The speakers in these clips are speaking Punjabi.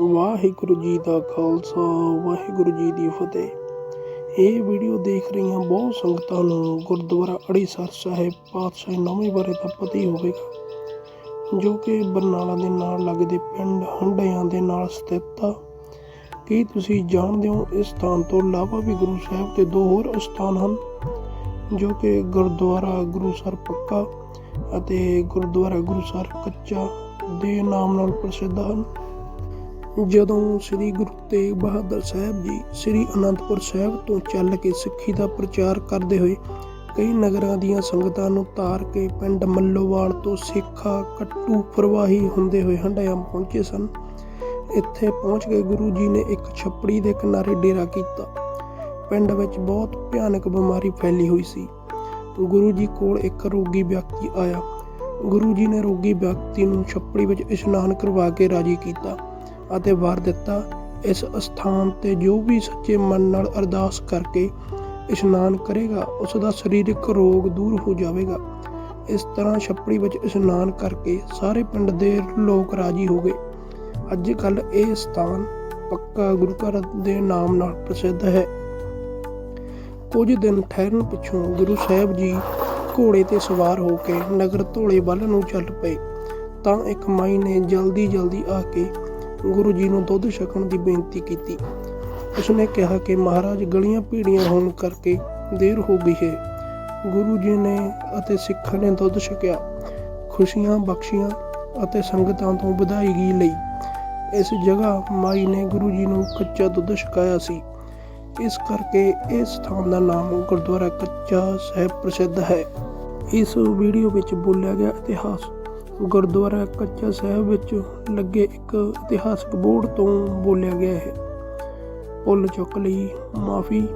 ਵਾਹਿਗੁਰੂ ਜੀ ਦਾ ਖਾਲਸਾ, ਵਾਹਿਗੁਰੂ ਜੀ ਦੀ ਫਤਿਹ। ਇਹ ਵੀਡੀਓ ਦੇਖ ਰਹੀਆਂ ਬਹੁਤ ਸੰਗਤਾਂ ਨੂੰ ਗੁਰਦੁਆਰਾ ਅੜੀਸਰ ਸਾਹਿਬ ਪਾਤਸ਼ਾਹ ਨੌਵੇਂ ਬਾਰੇ ਦਾ ਪਤਾ ਹੀ ਹੋਵੇਗਾ, ਜੋ ਕਿ ਬਰਨਾਲਾ ਦੇ ਨਾਲ ਲੱਗਦੇ ਪਿੰਡ ਹੰਡਿਆਂ ਦੇ ਨਾਲ ਸਥਿਤ ਆ। ਕੀ ਤੁਸੀਂ ਜਾਣਦੇ ਹੋ ਇਸ ਸਥਾਨ ਤੋਂ ਇਲਾਵਾ ਵੀ ਗੁਰੂ ਸਾਹਿਬ ਦੇ ਦੋ ਹੋਰ ਸਥਾਨ ਹਨ, ਜੋ ਕਿ ਗੁਰਦੁਆਰਾ ਗੁਰੂਸਰ ਪੱਕਾ ਅਤੇ ਗੁਰਦੁਆਰਾ ਗੁਰੂਸਰ ਕੱਚਾ ਦੇ ਨਾਮ ਨਾਲ ਪ੍ਰਸਿੱਧ ਹਨ? ਜਦੋਂ ਸ੍ਰੀ ਗੁਰੂ ਤੇਗ ਬਹਾਦਰ ਸਾਹਿਬ ਜੀ ਸ੍ਰੀ ਅਨੰਦਪੁਰ ਸਾਹਿਬ ਤੋਂ ਚੱਲ ਕੇ ਸਿੱਖੀ ਦਾ ਪ੍ਰਚਾਰ ਕਰਦੇ ਹੋਏ ਕਈ ਨਗਰਾਂ ਦੀਆਂ ਸੰਗਤਾਂ ਨੂੰ ਤਾਰ ਕੇ ਪਿੰਡ ਮੱਲੋਵਾਲ ਤੋਂ ਸੇਖਾ ਕੱਟੂ ਪ੍ਰਵਾਹੀ ਹੁੰਦੇ ਹੋਏ ਹੰਡਾਇਆ ਪਹੁੰਚੇ ਸਨ। ਇੱਥੇ ਪਹੁੰਚ ਕੇ ਗੁਰੂ ਜੀ ਨੇ ਇੱਕ ਛੱਪੜੀ ਦੇ ਕਿਨਾਰੇ ਡੇਰਾ ਕੀਤਾ। ਪਿੰਡ ਵਿੱਚ ਬਹੁਤ ਭਿਆਨਕ ਬਿਮਾਰੀ ਫੈਲੀ ਹੋਈ ਸੀ। ਗੁਰੂ ਜੀ ਕੋਲ ਇੱਕ ਰੋਗੀ ਵਿਅਕਤੀ ਆਇਆ। ਗੁਰੂ ਜੀ ਨੇ ਰੋਗੀ ਵਿਅਕਤੀ ਨੂੰ ਛੱਪੜੀ ਵਿੱਚ ਇਸ਼ਨਾਨ ਕਰਵਾ ਕੇ ਰਾਜੀ ਕੀਤਾ। ਅਤੇ ਵਰ ਦਿੱਤਾ। ਇਸ ਅਸਥਾਨ ਤੇ ਜੋ ਵੀ ਸੱਚੇ ਮਨ ਨਾਲ ਅਰਦਾਸ ਕਰਕੇ ਇਸ਼ਨਾਨ ਕਰੇਗਾ ਉਸ ਦਾ ਸਰੀਰਕ ਰੋਗ ਦੂਰ ਹੋ ਜਾਵੇਗਾ। ਇਸ ਤਰ੍ਹਾਂ ਛੱਪੜੀ ਵਿੱਚ ਇਸ਼ਨਾਨ ਕਰਕੇ ਸਾਰੇ ਪਿੰਡ ਦੇ ਲੋਕ ਰਾਜੀ ਹੋ ਗਏ। ਅੱਜ ਕੱਲ ਇਹ ਸਥਾਨ ਪੱਕਾ ਗੁਰੂ ਘਰ ਦੇ ਨਾਮ ਨਾਲ ਪ੍ਰਸਿੱਧ ਹੈ। ਕੁਝ ਦਿਨ ਠਹਿਰਨ ਪਿੱਛੋਂ ਗੁਰੂ ਸਾਹਿਬ ਜੀ ਘੋੜੇ ਤੇ ਸਵਾਰ ਹੋ ਕੇ ਨਗਰ ਧੋਲੇ ਵੱਲ ਨੂੰ ਚੱਲ ਪਏ। ਤਾਂ ਇੱਕ ਮਾਈ ਨੇ ਜਲਦੀ ਜਲਦੀ ਆ ਕੇ ਗੁਰੂ ਜੀ ਨੂੰ ਦੁੱਧ ਛਕਣ ਦੀ ਬੇਨਤੀ ਕੀਤੀ। ਉਸਨੇ ਕਿਹਾ ਕਿ ਮਹਾਰਾਜ ਗਲੀਆਂ ਭੀੜੀਆਂ ਹੋਣ ਕਰਕੇ ਦੇਰ ਹੋ ਗਈ ਹੈ। ਗੁਰੂ ਜੀ ਨੇ ਅਤੇ ਸਿੱਖਾਂ ਨੇ ਦੁੱਧ ਛਕਿਆ। ਖੁਸ਼ੀਆਂ ਬਖਸ਼ੀਆਂ ਅਤੇ ਸੰਗਤਾਂ ਤੋਂ ਵਧਾਈਗੀ ਲਈ। ਇਸ ਜਗ੍ਹਾ ਮਾਈ ਨੇ ਗੁਰੂ ਜੀ ਨੂੰ ਕੱਚਾ ਦੁੱਧ ਛਕਾਇਆ ਸੀ। ਇਸ ਕਰਕੇ ਇਸ ਸਥਾਨ ਦਾ ਨਾਮ ਗੁਰਦੁਆਰਾ ਕੱਚਾ ਸਾਹਿਬ ਪ੍ਰਸਿੱਧ ਹੈ। ਇਸ ਵੀਡੀਓ ਵਿੱਚ ਬੋਲਿਆ ਗਿਆ ਇਤਿਹਾਸ ਗੁਰਦੁਆਰਾ ਕੱਚਾ ਸਾਹਿਬ ਵਿੱਚ ਲੱਗੇ ਇੱਕ ਇਤਿਹਾਸਕ ਬੋਰਡ ਤੋਂ ਬੋਲਿਆ ਗਿਆ ਹੈ। ਭੁੱਲ ਚੁੱਕ ਲਈ ਮਾਫੀ।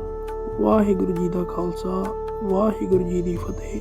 ਵਾਹਿਗੁਰੂ ਜੀ ਦਾ ਖਾਲਸਾ, ਵਾਹਿਗੁਰੂ ਜੀ ਦੀ ਫਤਿਹ।